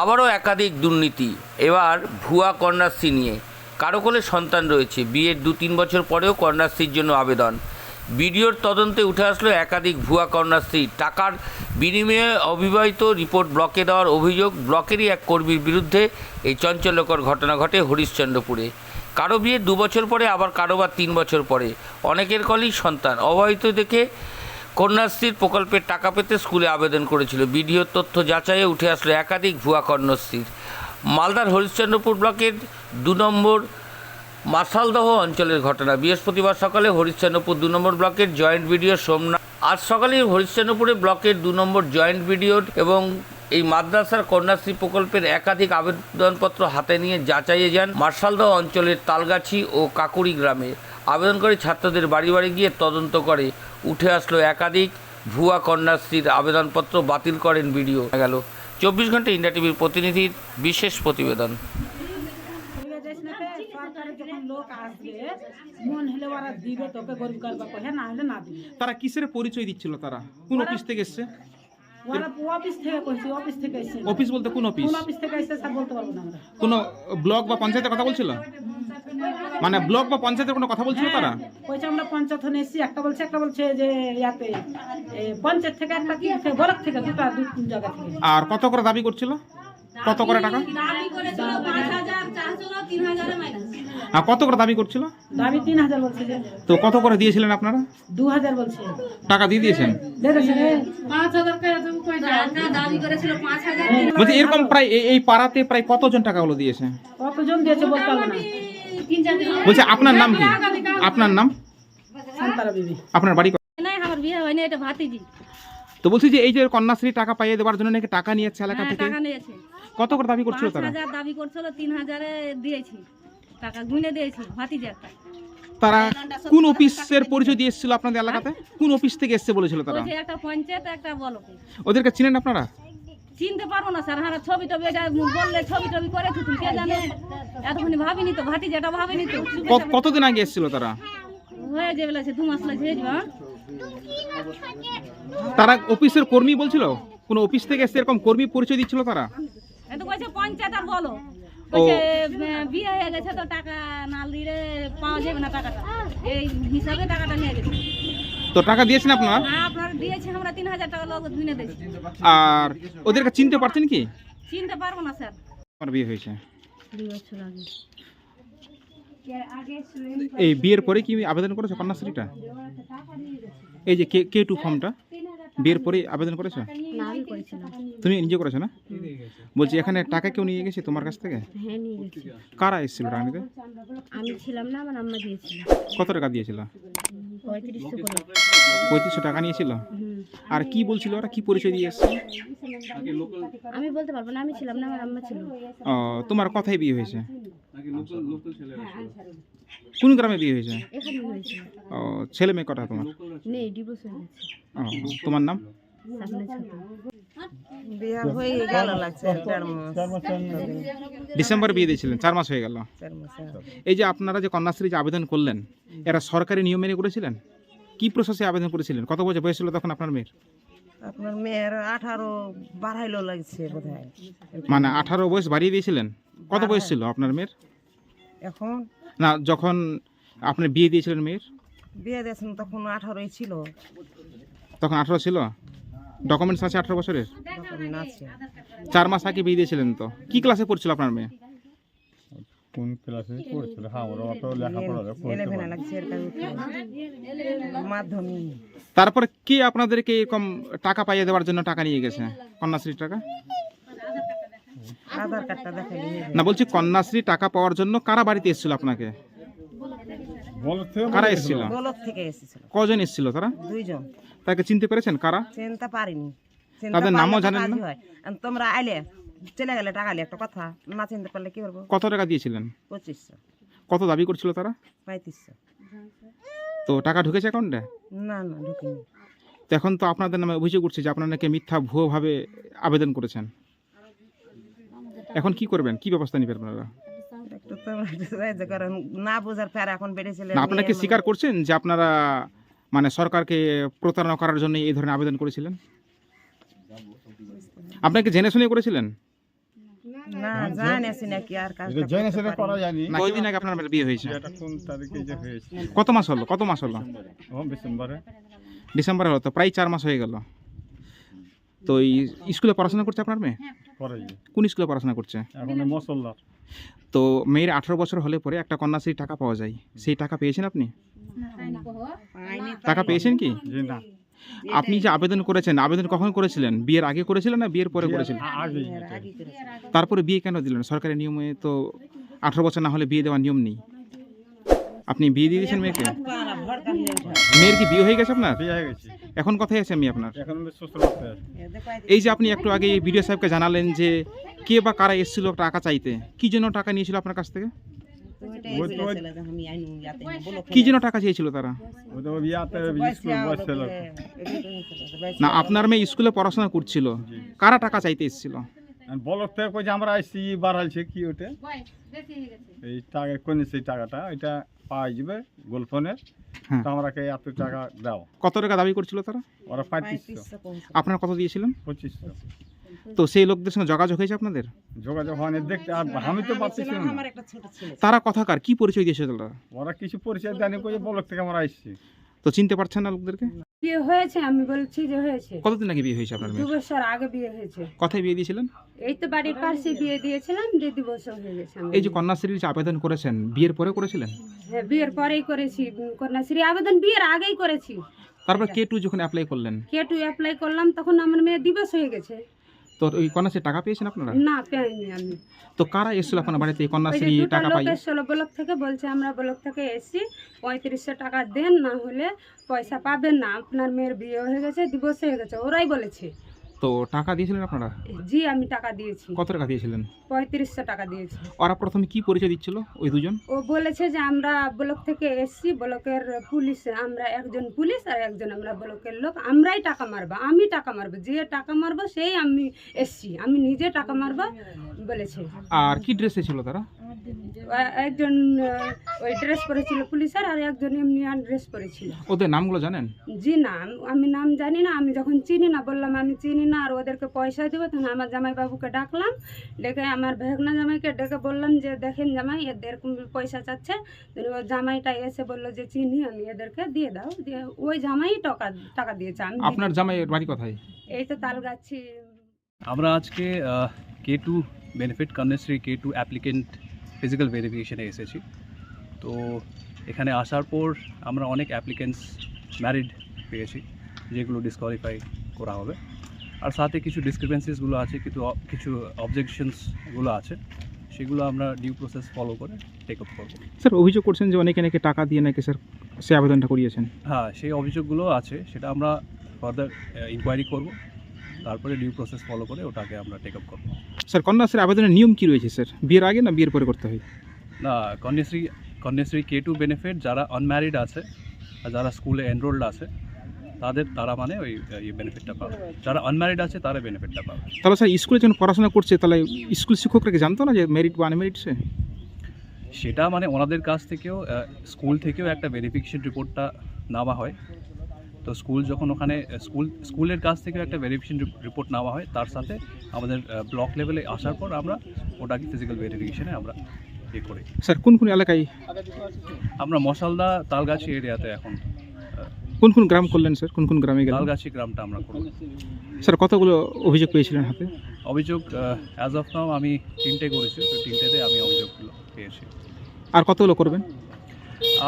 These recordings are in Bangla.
আবারও একাধিক দুর্নীতি। এবার ভুয়া কন্যাশ্রী নিয়ে। কারও কোলে সন্তান রয়েছে। বিয়ের দু তিন বছর পরেও কন্যাশ্রীর জন্য আবেদন। বিডিওর তদন্তে উঠে আসলো একাধিক ভুয়া কন্যাশ্রী। টাকার বিনিময়ে অবিবাহিত রিপোর্ট ব্লকে দেওয়ার অভিযোগ। ব্লকেরই এক কর্মীর বিরুদ্ধে এই চঞ্চল্যকর ঘটনা ঘটে হরিশ্চন্দ্রপুরে। কারও বিয়ে দু বছর পরে, আবার কারও বা তিন বছর পরে। অনেকের কলেই সন্তান। অবহিত দেখে কন্যাশ্রীর প্রকল্পের টাকা পেতে স্কুলে আবেদন করেছিল। বিডিওর তথ্য যাচাইয়ে উঠে আসলো একাধিক ভুয়া কন্যাশ্রীর। মালদার হরিশ্চন্দ্রপুর ব্লকের দু নম্বর মাসালদহ অঞ্চলের ঘটনা। বৃহস্পতিবার সকালে হরিশ্চন্দ্রপুর দু নম্বর ব্লকের জয়েন্ট বিডিও সোমনাথ আজ সকালে হরিশ্চন্দ্রপুরে ব্লকের দু নম্বর জয়েন্ট বিডিও এবং এই মাদ্রাসার কন্যাশ্রী প্রকল্পের একাধিক আবেদনপত্র হাতে নিয়ে যাচাইয়ে যান মার্শালদহ অঞ্চলের তালগাছি ও কাকুরি গ্রামে। আবেদনকারী ছাত্রদের বাড়ি বাড়ি গিয়ে তদন্ত করে। উঠে আসলো একাধিক ভুয়া কন্যাশ্রীর আবেদনপত্র বাতিল করেন বিডিও। গেল চব্বিশ ঘণ্টা ইন্ডিয়া টিভির প্রতিনিধির বিশেষ প্রতিবেদন। যাইস না রে, সরকারের যখন লোক আসবে হলে ওরা দিবে তোকে গরিব করবা কহে না হলে না দিবে তারা কিসের পরিচয় দিচ্ছিল তারা? কোন অফিস থেকে এসছে? অফিস থেকে কইছে অফিস থেকে এসে অফিস বলতে কোন অফিস? কোন অফিস থেকে এসে স্যার বলতে পারব না আমরা। কোন ব্লক বা পঞ্চায়েতের কথা বলছিল? মানে ব্লক বা পঞ্চায়েতের কোনো কথা বলছিল তারা? কইছে আমরা পঞ্চায়েত হনে এসেছি একটা বলছে একটা বলছে যে ইয়াতে এ, পঞ্চায়েত থেকে একটা কি বলক থেকে দুটা দু তিন জায়গা থেকে। আর কত করে দাবি করছিল? কত করে টাকা? দাবি করেছিল পাঁচ হাজার চারশো তিন হাজারে মাইনাস আর কত করে দাবি করছিল? দাবি তিন হাজার বলছে যে। তো কত করে দিয়েছিলেন আপনারা? দু হাজার বলছে। টাকা দিয়ে দিয়েছেন? দেখেছে রে হাজার দাবি করেছিল পাঁচ হাজার। বলছি এরকম প্রায় এই- এই পাড়াতে প্রায় কতজন টাকাগুলো দিয়েছে? কতজন দিয়েছে বলতে পারব না। বলছি আপনার নাম কি? আপনার নাম? আপনার বাড়ি আমার বিয়ে হয়নি এটা ভাতিজি। তো বলছি যে এই যে কন্যাশ্রী টাকা পাইয়ে দেওয়ার জন্য নাকি টাকা নিয়েছে এলাকা হ্যাঁ থেকে? কত করে দাবি করছিল তারা? হাজার দাবি করছিল তিন হাজারে দিয়েছি। টাকা গুনে দিয়েছি ভাতিজি একটা। তারা কোন অফিসের পরিচয় দিয়ে এসেছিল আপনাদের এলাকাতে? কোন অফিস থেকে এসছে বলেছিল তারা? একটা পঞ্চায়েত একটা বলকে। ওদেরকে চিনেন আপনারা? চিনতে পারব না স্যার হ্যাঁ ছবি টবি এটা বললে ছবি টবি করে কে জানে? এতক্ষণ ভাবিনি তো ভাতিজি এটা ভাবিনি তো। কতদিন আগে এসেছিল তারা? হয়ে যাবে লাগছে দু মাস লাগছে? তারা অফিসের কর্মী বলছিল? কোন অফিস থেকে এসে এরকম কর্মী পরিচয় দিচ্ছিল তারা? এত কইছে পঞ্চায়েত আর বলো। বিয়ে হয়ে গেছে তো টাকা না দিলে পাওয়া যাবে না টাকাটা। এই হিসাবে টাকাটা নিয়ে গেছে। তো টাকা দিয়েছেন আপনারা? আপনারা দিয়েছেন আমরা তিন হাজার টাকা লোক দিয়েছি। আর ওদেরকে চিনতে পারছেন কি? চিনতে পারব না স্যার। আমার বিয়ে হয়েছে। দুই বছর আগে। এই বিয়ের পরে কি আবেদন করেছ কন্যাশ্রীটা? এই যে কে কে টু ফর্মটা? বিয়ের পরে আবেদন করেছ? না আমি করেছিলাম তুমি নিজে করেছ না? বলছি এখানে টাকা কেউ নিয়ে গেছে তোমার কাছ থেকে? হ্যাঁ নিয়ে গেছি। কারা এসেছিল টাকা নিতে আমি ছিলাম না আমার আম্মা দিয়েছিল কত টাকা দিয়েছিল? পঁয়ত্রিশশো করে। পঁয়ত্রিশশো টাকা নিয়েছিল? আর কি বলছিল ওরা? কি পরিচয় দিয়ে এসছে? আমি বলতে পারব না আমি ছিলাম না আমার আম্মা ছিল। ও তোমার কথাই বিয়ে হয়েছে। কোন গ্রামে বিয়ে হয়েছে? ও ছেলে মেয়ে কটা তোমার? হয়ে ও তোমার নাম? বিয়া হয়ে ডিসেম্বরে দিয়েছিলেন চার মাস হয়ে গেল। এই যে আপনারা যে কন্যাশ্রী যে আবেদন করলেন এরা সরকারি নিয়ম মেনে করেছিলেন? কি প্রসেসে আবেদন করেছিলেন? কত বছর বয়স ছিল তখন আপনার মেয়ের? আপনার মেয়ের আঠারো বাড়াইলো লাগছে বোধ মানে আঠারো বয়স বাড়িয়ে দিয়েছিলেন? কত বয়স ছিল আপনার মেয়ের? এখন? না যখন আপনি বিয়ে দিয়েছিলেন মেয়ের? বিয়ে দিয়েছেন তখন আঠারোই ছিল। তখন আঠারো ছিল? ডকুমেন্টস আছে আঠারো বছরের? আছে। চার মাস আগে বিয়ে দিয়েছিলেন তো? কি ক্লাসে পড়ছিল আপনার মেয়ে? কোন ক্লাসে পড়ছিল? হ্যাঁ ওরা অত লেখাপড়া করতে এলেভেনে পারে লাগছে এর কাছে মাধ্যমিক। তারপরে কে আপনাদেরকে এরকম টাকা পাইয়ে দেওয়ার জন্য টাকা নিয়ে গেছে? কন্যাশ্রীর টাকা? আধার কার্ডটা না বলছি কন্যাশ্রী টাকা পাওয়ার জন্য কারা বাড়িতে এসেছিল আপনাকে? কারা এসেছিল? গোলক থেকে এসেছিল। কজন এসেছিল তারা? দুইজন। তাকে চিনতে পেরেছেন কারা? চিনতে পারিনি। তাদের নামও জানেন না? তোমরা আইলে চলে গেলে টাকা আইলে একটা কথা না চিনতে পারলে কি করব? কত টাকা দিয়েছিলেন? পঁচিশশো। কত দাবি করছিল তারা? পঁয়ত্রিশশো। তো টাকা ঢুকেছে অ্যাকাউন্টে? না না ঢুকিনি। তো এখন তো আপনাদের নামে অভিযোগ উঠছে যে আপনারা নাকি মিথ্যা ভুয়োভাবে আবেদন করেছেন। এখন কি করবেন? কি ব্যবস্থা নেবেন আপনারা। না বোঝার এখন বেড়েছিল। আপনারা কি স্বীকার করছেন যে আপনারা মানে সরকারকে প্রতারণা করার জন্য এই ধরনের আবেদন করেছিলেন? আপনাকে জেনে শুনে করেছিলেন? না জানি আছি নাকি আর কাজ এটা জেনে সেটা করা যায়নি। না কয়দিন আগে আপনার বিয়ে হয়েছে? এটা কোন তারিখে যে হয়েছে? কত মাস হলো? কত মাস হলো? ডিসেম্বরে। ডিসেম্বরে হলো তো প্রায় চার মাস হয়ে গেল। তো এই স্কুলে পড়াশোনা করছে আপনার মেয়ে? কোন স্কুলে পড়াশোনা করছে? তো মেয়ের আঠারো বছর হলে পরে একটা কন্যাশ্রী টাকা পাওয়া যায়। সেই টাকা পেয়েছেন আপনি? টাকা পেয়েছেন কি? না। আপনি যে আবেদন করেছেন আবেদন কখন করেছিলেন? বিয়ের আগে করেছিলেন না বিয়ের পরে করেছিলেন? তারপরে বিয়ে কেন দিলেন? সরকারি নিয়মে তো আঠারো বছর না হলে বিয়ে দেওয়ার নিয়ম নেই। আপনি বিয়ে দিয়ে দিয়েছেন মেয়েকে? মেয়ের কি বিয়ে হয়ে গেছে আপনার? বিয়ে হয়ে গেছে। এখন কোথায় আছে আমি আপনার? এখন। এই যে আপনি একটু আগে বিডিও সাহেবকে জানালেন যে কে বা কারা এসেছিল টাকা চাইতে কি জন্য টাকা নিয়েছিল আপনার কাছ থেকে? কি জন্য টাকা চেয়েছিল তারা? না আপনার মেয়ে স্কুলে পড়াশোনা করছিল। কারা টাকা চাইতে এসেছিল? বলক থেকে কই যে আমরা আসছি বাড়াইছে কি ওটা এই টাকা কোন সেই টাকাটা? এটা পাওয়া যাবে গোলফোনের হ্যাঁ। তো আমরাকে এত টাকা দাও। কত টাকা দাবি করছিল তারা? ওরা পঁয়ত্রিশশো। আপনারা কত দিয়েছিলেন? পঁচিশশো। তো সেই লোকদের সঙ্গে যোগাযোগ হয়েছে আপনাদের? যোগাযোগ দেখতে আর আমি তো পাচ্ছিলাম না। তারা কথাকার কি পরিচয় দিয়েছে তারা? ওরা কিছু পরিচয় বলক থেকে আমরা আসছি। তো চিনতে পারছেন না লোকদেরকে? বিয়ে হয়েছে আমি বলছি যে হয়েছে। কতদিন আগে বিয়ে হয়েছে আপনার দু বছর আগে বিয়ে হয়েছে। কথায় বিয়ে দিয়েছিলেন? এই তো বাড়ির পাশে বিয়ে দিয়েছিলাম যে দু বছর হয়ে গেছে আমার। এই যে কন্যাশ্রীর যে আবেদন করেছেন বিয়ের পরে করেছিলেন? হ্যাঁ বিয়ের পরেই করেছি উম, কন্যাশ্রী আবেদন বিয়ের আগেই করেছি। তারপর কে টু যখন অ্যাপ্লাই করলেন? কে টু অ্যাপ্লাই করলাম তখন আমার মেয়ে দিবস হয়ে গেছে। তো ওই কন্যাশ্রী টাকা পেয়েছেন আপনারা? না পাইনি আমি। তো কারা এসেছিল আপনার বাড়িতে এই কন্যাশ্রী টাকা পাই এসেছিল ব্লক থেকে বলছে আমরা ব্লক থেকে এসছি পঁয়ত্রিশশো টাকা দেন না হলে পয়সা পাবেন না আপনার মেয়ের বিয়ে হয়ে গেছে দিবস হয়ে গেছে ওরাই বলেছে। তো টাকা দিয়েছিলেন আপনারা? জি আমি টাকা দিয়েছি। কত টাকা দিয়েছিলেন? পঁয়ত্রিশশো টাকা দিয়েছি। ওরা প্রথমে কি পরিচয় দিচ্ছিল ওই দুজন? ও বলেছে যে আমরা ব্লক থেকে এসছি ব্লকের পুলিশ আমরা একজন পুলিশ আর একজন আমরা ব্লকের লোক। আমরাই টাকা মারবো আমি টাকা মারবো যে টাকা মারবো সেই আমি এসছি। আমি নিজে টাকা মারবো বলেছে। আর কি ড্রেসে ছিল তারা? একজন ওই ড্রেস পরেছিল পুলিশের আর একজন এমনি ড্রেস পরেছিল। ওদের নামগুলো জানেন? জি না আমি নাম জানি না আমি যখন চিনি না বললাম আমি চিনি না। আর ওদেরকে পয়সা দেবো। তখন আমার জামাইবাবুকে ডাকলাম ডেকে আমার ভেগনা জামাইকে ডেকে বললাম যে দেখেন জামাই এদের পয়সা চাচ্ছে। ও জামাইটা এসে বলল যে চিনি আমি এদেরকে দিয়ে দাও। দিয়ে ওই জামাই টাকা টাকা দিয়েছে আমি। আপনার জামাইয়ের বাড়ি কোথায়? এই তো তালগাছি। আমরা আজকে K two benefit Kanyashree K two applicant physical ভেরিফিকেশনে এসেছি। তো এখানে আসার পর আমরা অনেক অ্যাপ্লিকেন্টস ম্যারিড পেয়েছি যেগুলো ডিসকোয়ালিফাই করা হবে। আর সাথে কিছু ডিসক্রিপেন্সিসগুলো আছে কিন্তু অ- কিছু অবজেকশনসগুলো আছে সেগুলো আমরা ডিউ প্রসেস ফলো করে টেক আপ করব। স্যার অভিযোগ করছেন যে অনেকে নাকি টাকা দিয়ে নাকি স্যার সে আবেদনটা করিয়েছেন। হ্যাঁ সেই অভিযোগগুলো আছে সেটা আমরা ফার্দার ইনকোয়ারি করব তারপরে ডিউ প্রসেস ফলো করে ওটাকে আমরা টেক আপ করব। স্যার কন্যাশ্রী আবেদনের নিয়ম কী রয়েছে স্যার? বিয়ের আগে না বিয়ের পরে করতে হয়? না Kanyashree Kanyashree K two benefit যারা আনম্যারিড আছে আর যারা স্কুলে এনরোল্ড আছে তাদের তারা মানে ওই বেনিফিটটা পাবে। যারা আনম্যারিড আছে তারা বেনিফিটটা পাবে। তাহলে স্যার স্কুলে যখন পড়াশোনা করছে তাহলে স্কুল শিক্ষকরা কি জানতো না যে মেরিট বা আনমেরিট সে সেটা মানে ওনাদের কাছ থেকেও স্কুল থেকেও একটা ভেরিফিকেশন রিপোর্টটা নেওয়া হয়। তো স্কুল যখন ওখানে স্কুল স্কুলের কাছ থেকেও একটা ভেরিফিকেশন রিপোর্ট নেওয়া হয়। তার সাথে আমাদের ব্লক লেভেলে আসার পর আমরা ওটাকে ফিজিক্যাল ভেরিফিকেশনে আমরা ইয়ে করি। স্যার কোন কোন এলাকায়? আমরা মশালদা তালগাছি এরিয়াতে এখন। কোন কোন গ্রাম করলেন স্যার? কোন কোন গ্রামে গেলেন? তালগাছি গ্রামটা আমরা করলাম স্যার কতগুলো অভিযোগ পেয়েছিলেন হাতে? অভিযোগ অ্যাজ অফ নাও আমি তিনটে করেছি তো তিনটেতে আমি অভিযোগগুলো পেয়েছি। আর কতগুলো করবেন?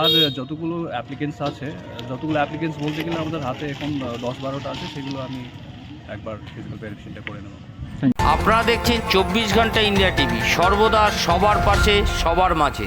আর যতগুলো অ্যাপ্লিকেন্টস আছে যতগুলো অ্যাপ্লিকেন্টস বলতে গেলে আমাদের হাতে এখন দশ বারোটা আছে সেগুলো আমি একবার ফিজিক্যাল ভেরিফিকেশনটা করে নেব। আপনারা দেখছেন চব্বিশ ঘণ্টা ইন্ডিয়া টিভি সর্বদা সবার পাশে সবার মাঝে।